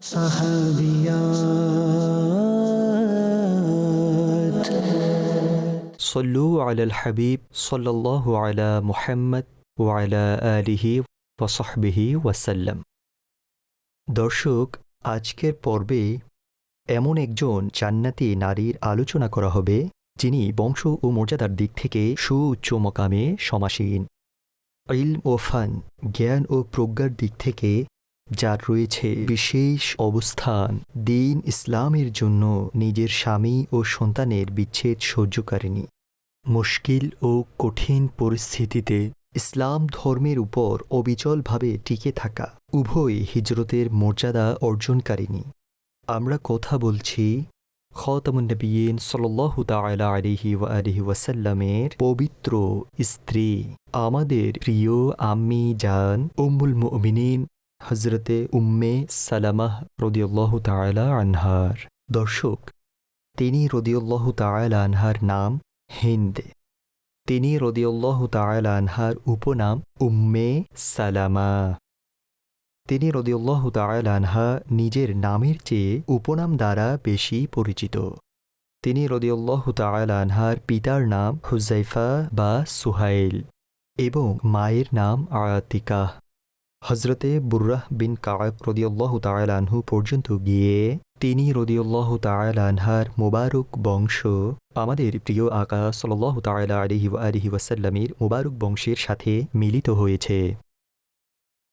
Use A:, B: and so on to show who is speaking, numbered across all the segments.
A: صحابيات
B: صلوا على الحبيب صلى الله على محمد وعلى آله وصحبه وسلم দর্শক আজকের পর্বে এমন একজন জান্নাতি নারীর আলোচনা করা হবে যিনি বংশ ও মর্যাদার দিক থেকে সুউচ্চ মকামে সমাসীন ইলম ও ফান জ্ঞান ও প্রজ্ঞার দিক থেকে যার রয়েছে বিশেষ অবস্থান, দিন ইসলামের জন্য নিজের স্বামী ও সন্তানের বিচ্ছেদ সহ্যকারিণী। মুশকিল ও কঠিন পরিস্থিতিতে ইসলাম ধর্মের উপর অবিচলভাবে টিকে থাকা উভয় হিজরতের মর্যাদা অর্জনকারিণী। আমরা কথা বলছি খতামুন্নবীন আলাইহি ওয়া আলিহি ওয়াসাল্লামের পবিত্র স্ত্রী, আমাদের প্রিয় আম্মি জান উম্মুল মুমিনিন হজরতে উম্মে সালামাহ রদিয়াল্লাহু তাআলা আনহার। দর্শক, তিনি রদিয়াল্লাহু তাআলা আনহার নাম হিন্দ। তিনি রদিয়াল্লাহু তাআলা আনহার উপনাম উম্মে সালামা। তিনি রদিউল্লাহ তাআলা আনহা নিজের নামের চেয়ে উপনাম দ্বারা বেশি পরিচিত। তিনি রদিউল্লাহ তাআলা আনহার পিতার নাম হুজাইফা বা সুহাইল এবং মায়ের নাম আয়াতিকা হজরতে বুর্রাহ বিন কায়েব রদিউল্লাহ তাআলা আনহু পর্যন্ত গিয়ে তিনি রদিউল্লাহ তাআলা আনহার মোবারক বংশ, আমাদের প্রিয় আকা সাল্লাহ তাআলা আলিহি আলিহি ওয়াসাল্লামের মোবারক বংশের সাথে মিলিত হয়েছে।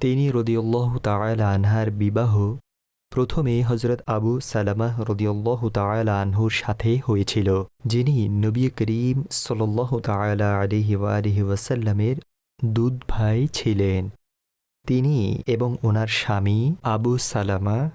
B: তিনি রদিউল্লাহ তাআলা আনহার বিবাহ প্রথমে হজরত আবু সালামাহ রদিউল্লাহ তাআলা আনহুর সাথে হয়েছিল, যিনি নবী করিম সাল্লাহ তাআলা আলিহি আলিহি ওয়াসাল্লামের দুধ ভাই ছিলেন। তিনি এবং ওনার স্বামী আবু সালামা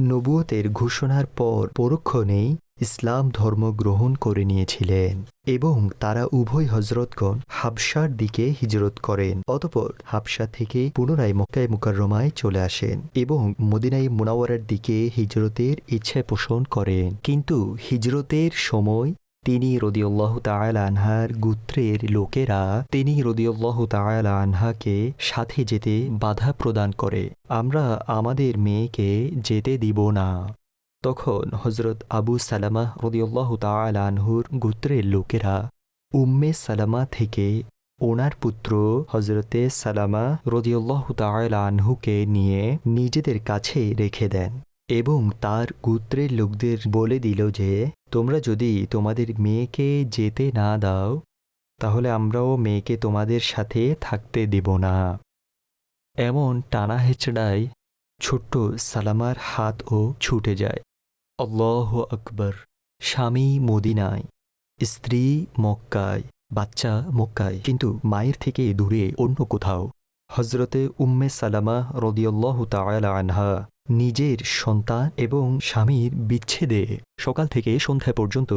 B: নবুয়তের ঘোষণার পর পরক্ষণেই ইসলাম ধর্ম গ্রহণ করে নিয়েছিলেন এবং তারা উভয় হজরতগণ হাবসার দিকে হিজরত করেন। অতপর হাবসা থেকে পুনরায় মক্কায় মুকাররমায় চলে আসেন এবং মদিনাই মুনাওয়ারার দিকে হিজরতের ইচ্ছে পোষণ করেন। কিন্তু হিজরতের সময় তিনি রদিউল্লাহ তাআলা আনহার গুত্রের লোকেরা তিনি রদিউল্লাহ তাআলা আনহাকে সাথে যেতে বাধা প্রদান করে। আমরা আমাদের মেয়েকে যেতে দিব না। তখন হজরত আবু সালামা রদিউল্লাহ তাআলা আনহুর গুত্রের লোকেরা উম্মে সালামা থেকে ওনার পুত্র হজরতে সালামা রদিউল্লাহ তাআলা আনহুকে নিয়ে নিজেদের কাছে রেখে দেন। এবং তার গুত্রের লোকদের বলে দিল যে, তোমরা যদি তোমাদের মেয়েকে যেতে না দাও, তাহলে আমরাও মেয়েকে তোমাদের সাথে থাকতে দেব না। এমন টানা হেঁচড়ায় ছোট্ট সালামার হাতও ছুটে যায়। আল্লাহ আকবর। স্বামী মদিনায়, স্ত্রী মক্কায়, বাচ্চা মক্কায়, কিন্তু মায়ের থেকে দূরে অন্য কোথাও। হজরতে উম্মে সালামা রদিয়াল্লাহ তাআলা আনহা নিজের সন্তান এবং স্বামীর বিচ্ছেদে সকাল থেকে সন্ধ্যা পর্যন্ত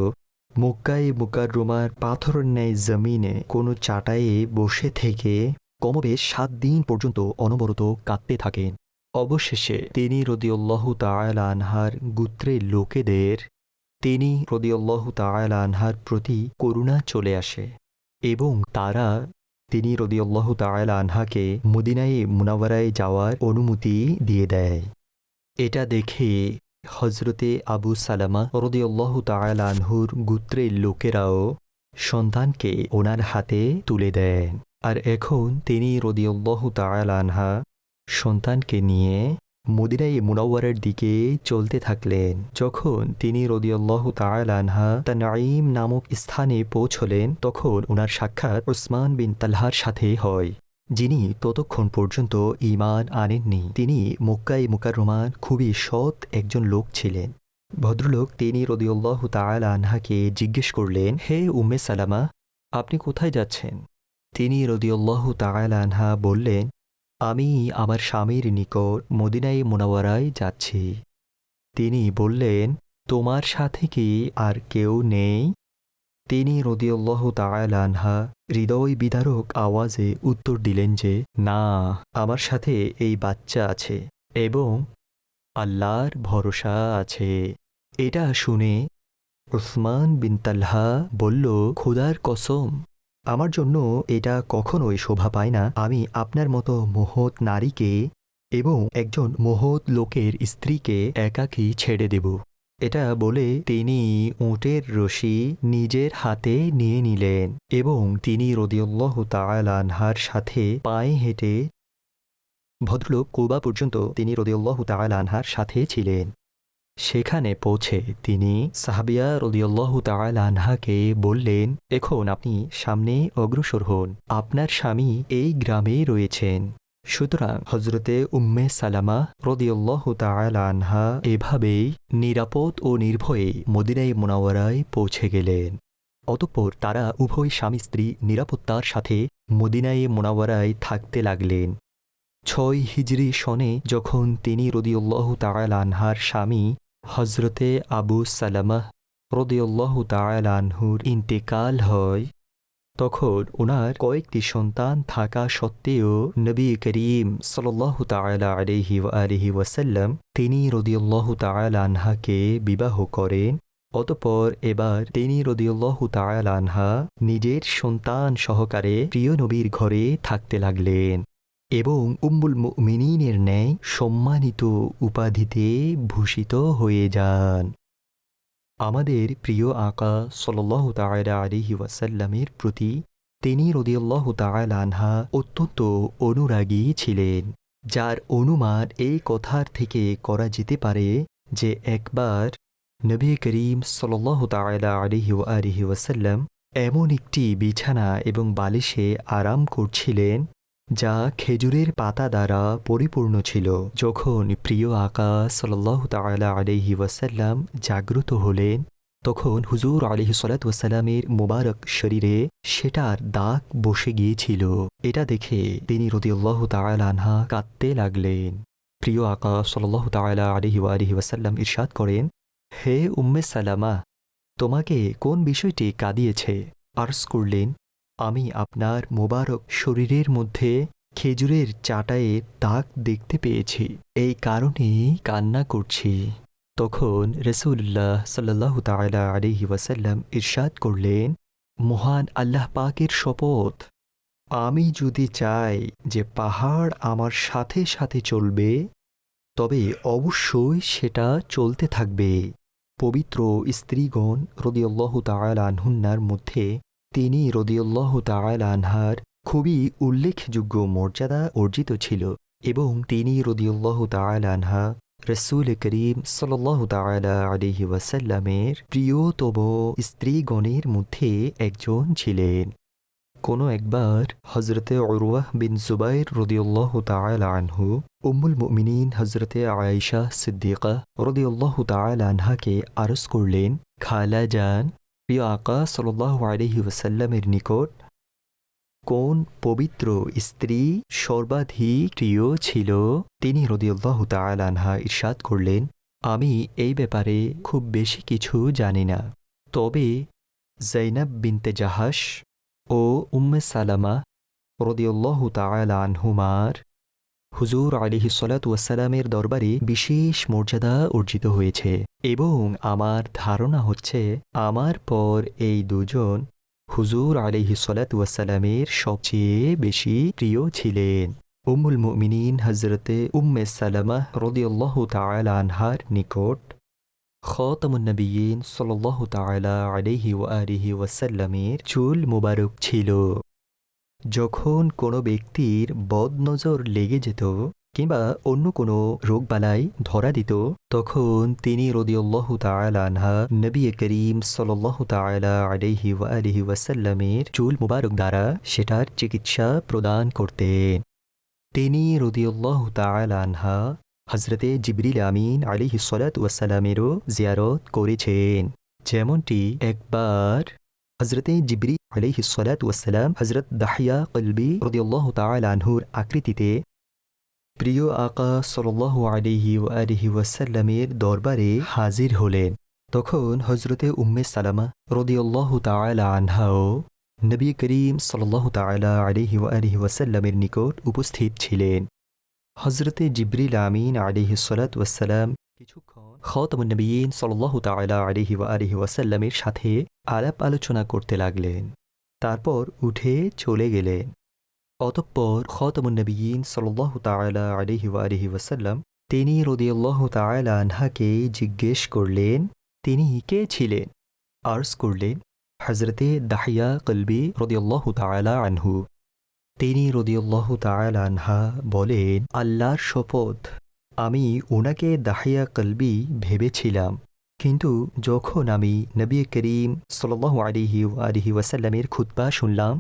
B: মক্কায় মুকাররমার পাথরের ন্যায় জমিনে কোনো চাটায়ে বসে থেকে কমবেশ সাত দিন পর্যন্ত অনবরত কাঁদতে থাকেন। অবশেষে তিনি রদিউল্লাহ আনহার গুত্রের লোকেদের, তিনি রদিউল্লাহ আনহার প্রতি করুণা চলে আসে এবং তারা তিনি রদিউল্লাহ আনহাকে মদিনায় মুনাওয়ারায় যাওয়ার অনুমতি দিয়ে দেয়। এটা দেখে হজরতে আবু সালামা রদিউল্লাহ তাআলা আনহুর গুত্রের লোকেরাও সন্তানকে ওনার হাতে তুলে দেন। আর এখন তিনি রদিউল্লাহ তাআলা আনহা সন্তানকে নিয়ে মদিনাই মুনাওয়ারের দিকে চলতে থাকলেন। যখন তিনি রদিয়াল্লাহ আনহা তানাইম নামক স্থানে পৌঁছলেন, তখন ওনার সাক্ষাৎ ওসমান বিন তালহার সাথে হয়। যিনি ততক্ষণ পর্যন্ত ঈমান আনেননি, তিনি মক্কাই মুকাররমার খুবই সৎ একজন লোক ছিলেন। ভদ্রলোক তিনি রদিউল্লাহ তাআলা আনহাকে জিজ্ঞেস করলেন, হে উম্মে সালামা, আপনি কোথায় যাচ্ছেন? তিনি রদিউল্লাহ তাআলা আনহা বললেন, আমি আমার স্বামীর নিকট মদিনাই মোনাওয়ারায় যাচ্ছি। তিনি বললেন, তোমার সাথে কি আর কেউ নেই? তিনি রদিউল্লাহ আনহা হৃদয় বিদারক আওয়াজে উত্তর দিলেন যে, না, আমার সাথে এই বাচ্চা আছে এবং আল্লাহর ভরসা আছে। এটা শুনে উসমান বিন তালহা বলল, খোদার কসম, আমার জন্য এটা কখনোই শোভা পায় না। আমি আপনার মতো মহৎ নারীকে এবং একজন মহৎ লোকের স্ত্রীকে একাকী ছেড়ে দেব। এটা বলে তিনি উটের রশি নিজের হাতে নিয়ে নিলেন এবং তিনি রদিউল্লাহ তালানহার সাথে পায়ে হেঁটে ভদ্রলোক কোবা পর্যন্ত তিনি রদিউল্লাহ তালানহার সাথে ছিলেন। সেখানে পৌঁছে তিনি সাহাবিয়া রদিউল্লাহ তালানহাকে বললেন, এখন আপনি সামনে অগ্রসর হন। আপনার স্বামী এই গ্রামে রয়েছেন। সুতরাং হজরতে উম্মে সালামা রদিউল্লাহ তালানহা এভাবেই নিরাপদ ও নির্ভয়ে মদিনায় মোনাওয়ারায় পৌঁছে গেলেন। অতঃপর তারা উভয় স্বামী স্ত্রী নিরাপত্তার সাথে মদিনায় মোনাওয়ারায় থাকতে লাগলেন। ছয় হিজরি সনে যখন তিনি রদিউল্লাহ তালানহার স্বামী হজরতে আবু সালামাহ রদিউল্লাহ তালানহুর ইন্তেকাল হয় তখন ওনার কয়েকটি সন্তান থাকা সত্ত্বেও নবী করিম সাল্লাহ তালা আলহি আলহি ওয়াসাল্লাম তিনি রদিউল্লাহ তালানহাকে বিবাহ করেন। অতপর এবার তিনি রদিউল্লাহ তালানহা নিজের সন্তান সহকারে প্রিয় নবীর ঘরে থাকতে লাগলেন এবং উম্বুল মিনীনের ন্যায় সম্মানিত উপাধিতে ভূষিত হয়ে যান। আমাদের প্রিয় আকা সল্লাহ তায়রা আলিহি ওয়াসাল্লামের প্রতি তিনি রদিয়াল্লাহ তায়ালানহা অত্যন্ত অনুরাগী ছিলেন, যার অনুমান এই কথার থেকে করা যেতে পারে যে একবার নবী করিম সল্লাহ তায়লা আলিহি আলিহি ওয়াসাল্লাম এমন একটি বিছানা এবং বালিশে আরাম করছিলেন যা খেজুরের পাতা দ্বারা পরিপূর্ণ ছিল। যখন প্রিয় আকা সাল্লাহ তালা আলহি ওয়াসাল্লাম জাগ্রত হলেন, তখন হুজুর আলহি সালাতামের মোবারক শরীরে সেটার দাগ বসে গিয়েছিল। এটা দেখে তিনি রদিউল্লাহ তালানহা কাঁদতে লাগলেন। প্রিয় আকা সাল্লাহ তালা আলহি আলহি ওয়াসাল্লাম ইরশাদ করেন, হে উম্মে সালামা, তোমাকে কোন বিষয়টি কাঁদিয়েছে? আর্স করলেন আমি আপনার মোবারক শরীরের মধ্যে খেজুরের চাটায়ে দাগ দেখতে পেয়েছি। এই কারণেই কান্না করছি। তখন রসুল্লাহ সাল্লাহ তালা আলহি ওয়াসাল্লাম ইরশাদ করলেন, মহান আল্লাহ পাকের শপথ। আমি যদি চাই যে পাহাড় আমার সাথে সাথে চলবে, তবে অবশ্যই সেটা চলতে থাকবে। পবিত্র স্ত্রীগণ রদিউল্লাহ তালানহুন্নার মধ্যে তিনি রদিউল্লাহ আনহার খুবই উল্লেখযোগ্য মর্যাদা অর্জিত ছিল এবং তিনি রদিউল্লাহ আনহা রসুল করিম সাল্লাহ তালা আলহি ওয়াসাল্লামের প্রিয়তম স্ত্রীগণের মধ্যে একজন ছিলেন। কোনো একবার হজরতে অরুয়াহ বিন জুবাইর রদিউল্লাহ তালা আনহু উম্মুল মুমিনিন হজরতে আয়েশা সিদ্দিকা রদিউল্লাহ তালা আনহাকে আরস করলেন, খালা যান প্রিয় আকা সাল্লাহ আলহি ওসাল্লামের নিকট কোন পবিত্র স্ত্রী সর্বাধিক প্রিয় ছিল? তিনি রদিউল্লাহ তালানহা ইরশাদ করলেন, আমি এই ব্যাপারে খুব বেশি কিছু জানি না। তবে জৈনাব বিনতে জাহাস ও উম্মে সালামা রদিউল্লাহ তালানহুমার হুজুর আলিহি সালাতামের দরবারে বিশেষ মর্যাদা অর্জিত হয়েছে এবং আমার ধারণা হচ্ছে আমার পর এই দুজন হুজুর আলিহি সালাতামের সবচেয়ে বেশি প্রিয় ছিলেন। উম্মুল মুমিনিন হজরতে উম্মে সালামা রদিউল্লাহ তালানহার নিকট খতমুন্নবীন সাল্লাহ তালা আলিহি ওয়ারিহি ওয়াসাল্লামের চুল মুবারক ছিল। যখন কোনো ব্যক্তির বদনজর লেগে যেত কিংবা অন্য কোনো রোগবালাই ধরা দিত, তখন তিনি রদিউল্লাহ তালানহা নবী করিম সাল্লাহ তালা আলহি আলহি ওয়াসাল্লামের চুল মুবারক দ্বারা সেটার চিকিৎসা প্রদান করতেন। তিনি রদিউল্লাহ তালানহা হজরতে জিবরিল আমিন আলিহি সলাত ওয়াসাল্লামেরও জিয়ারত করেছেন। যেমনটি একবার হজরতে জিবরি আলহি সলাত ওয়াসালাম হজরত দাহিয়া কলবি রদিউল্লাহ তালানহুর আকৃতিতে প্রিয় আকা সল্লাহ আলিহি আলিহি ওয়াসাল্লামের দরবারে হাজির হলেন। তখন হজরতে উম্মে সালামা রদিউল্লাহ তালা আনহাও নবী করিম সাল্লাহ তালা আলিহি আলিহি ওয়াসাল্লামের নিকট উপস্থিত ছিলেন। হজরতে জিবরিল আমিন আলিহি সলাত ওয়াসালাম কিছুক্ষণ খতমনবীন সাল্লাহ তালা আলিহি আলিহি ওয়াসাল্লামের সাথে আলাপ আলোচনা করতে লাগলেন। তারপর উঠে চলে গেলেন। অতঃপর খতমুন্নবীন সাল্লাহ তালা আলহি আলহি ওয়াসাল্লাম তিনি রদিয়াল্লাহ তালা আনহাকে জিজ্ঞেস করলেন, তিনি কে ছিলেন? আর্স করলেন হজরতে দাহিয়া কলবি রদিয়াল্লাহ তালা আনহু। তিনি রদিয়াল্লাহ তালা আনহা বলেন, আল্লাহর শপথ, আমি ওনাকে দাহিয়া কলবি ভেবেছিলাম। কিন্তু যখন আমি নবী করিম সাল্লাহ আলিহি আলিহি ওয়াসাল্লামের খুতবা শুনলাম,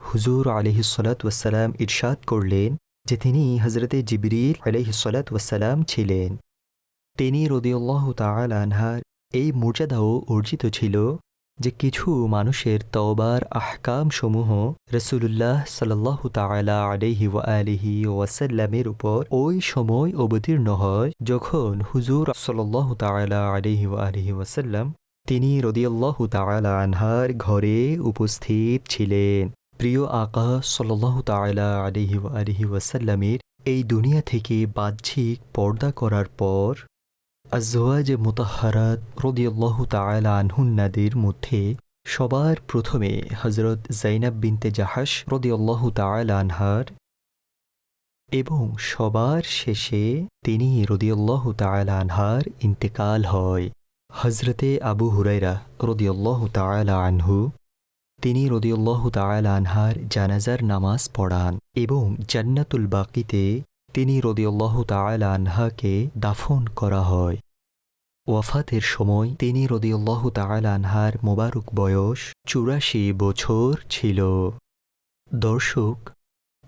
B: হুজুর আলিহিসাল্লাত ওয়াসাল্লাম ইরশাদ করলেন যে তিনি হজরতে জিবরিল আলিহিসাল্লাত ওয়াসাল্লাম ছিলেন। তিনি রদিউল্লাহ তাল আনহার এই মর্যাদাও অর্জিত ছিল যে কিছু মানুষের তওবার আহকাম সমূহ রসুল্লাহ সাল্লাহ তালা আলহি আলিহি ওয়াসাল্লামের উপর ওই সময় অবতীর্ণ হয় যখন হুজুর সাল্লাহ তালা আলহি আলিহি ওয়াসাল্লাম তিনি রদিয়াল্লাহ তালা আনহার ঘরে উপস্থিত ছিলেন। প্রিয় আকা সাল্লাহ তালা আলহি আলহি ওয়াসাল্লামের এই দুনিয়া থেকে বাহ্যিক পর্দা করার পর আজওয়াজ মোতাহারাত রদিয়াল্লাহ তালা আনহুন্নাদের মধ্যে সবার প্রথমে হজরত জাইনাব বিনতে জাহাস রদিয়াল্লাহ তালা আনহার এবং সবার শেষে তিনি রদিয়াল্লাহ তালা আনহার ইন্তেকাল হয়। হজরতে আবু হুরাইরা রদিয়াল্লাহ তালা আনহু তিনি রদিউল্লাহ তায়াল আনহার জানাজার নামাজ পড়ান এবং জান্নাতুল বাকিতে তিনি রদিউল্লাহ তায়াল আনহাকে দাফন করা হয়। ওয়াফাতের সময় তিনি রদিউল্লাহ তায়াল আনহার মোবারক বয়স চুরাশি বছর ছিল। দর্শক,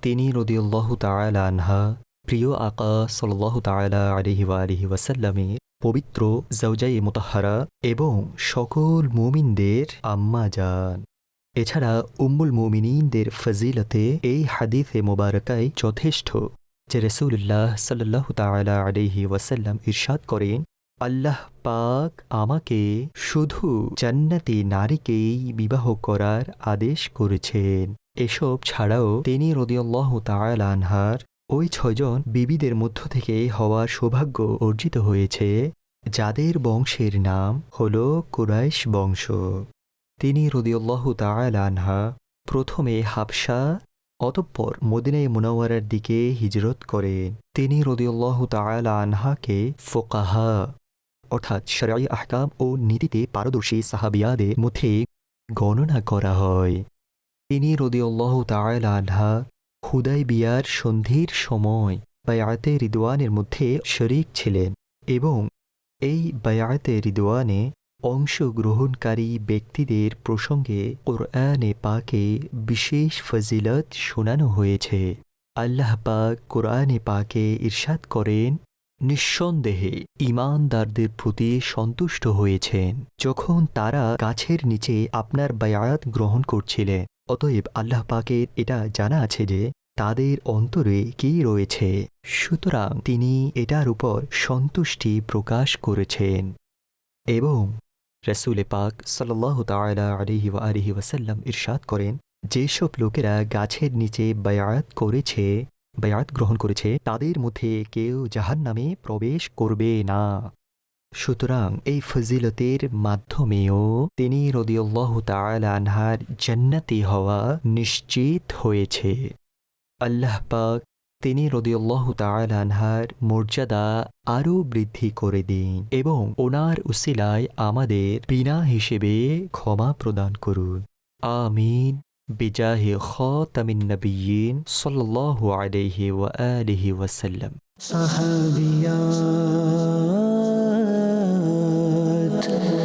B: তিনি রদিউল্লাহ তায়াল আনহা প্রিয় আকা সাল্লাহ তায়ালা আলিহি আলিহি ওয়াসাল্লামের পবিত্র জৌজাই মোতাহারা এবং সকল মুমিনদের আম্মা যান এছাড়া উম্মুল মুমিনীনদের ফজিলতে এই হাদিফে মোবারকায় যথেষ্ট যে রসুল্লাহ সাল্লাহ তালা আলহি ওয়াসাল্লাম ইরশাদ করেন, আল্লাহ পাক আমাকে শুধু জান্নাতি নারীকেই বিবাহ করার আদেশ করেছেন। এসব ছাড়াও তিনি রদিয়াল্লাহ তাল আনহার ওই ছয়জন বিবিদের মধ্য থেকে হওয়ার সৌভাগ্য অর্জিত হয়েছে, যাদের বংশের নাম হল কুরাইশ বংশ। তিনি রদিউল্লাহ তাল আনহা প্রথমে হাবসা অতঃপর মদিনাই মুনাওয়ারার দিকে হিজরত করেন তিনি রদিউল্লাহ তাল আনহাকে ফোকাহা, অর্থাৎ শরাই আহকাম ও নীতিতে পারদর্শী সাহাবিয়াদের মধ্যে গণনা করা হয়। তিনি রদিউল্লাহ তাল আনহা হুদাই বিয়ার সন্ধির সময় বায়াতে রিদওয়ানের মধ্যে শরিক ছিলেন এবং এই বায়াতে রিদওয়ানে অংশগ্রহণকারী ব্যক্তিদের প্রসঙ্গে কোরআনে পাকে বিশেষ ফজিলত শোনানো হয়েছে। আল্লাহ পাক কোরআনে পাকে ইরশাদ করেন, নিঃসন্দেহে ইমানদারদের প্রতি সন্তুষ্ট হয়েছেন। যখন তারা গাছের নিচে আপনার বায়াত গ্রহণ করছিলেন, অতএব আল্লাহ পাকের এটা জানা আছে যে তাদের অন্তরে কি রয়েছে। সুতরাং তিনি এটার উপর সন্তুষ্টি প্রকাশ করেছেন এবং রসুলে পাক সাল্লাহ ইরশাদ করেন যেসব লোকেরা গাছের নিচে বায়াত করেছে, বায়াত গ্রহণ করেছে, তাদের মধ্যে কেউ জাহান নামে প্রবেশ করবে না। সুতরাং এই ফজিলতের মাধ্যমেও তিনি রদিউল্লাহ আনহার জান্নাতি হওয়া নিশ্চিত হয়েছে। আল্লাহ পাক তিনি রদিউল্লাহ তালানহার মর্যাদা আরও বৃদ্ধি করে দিন এবং ওনার উসিলায় আমাদের বিনা হিসেবে ক্ষমা প্রদান করুন। আমিন। বিজাহ খতামিন নবীন সাল্লাহ আলহি আলহি ওয়াসাল্লাম।
A: সাহাবিয়া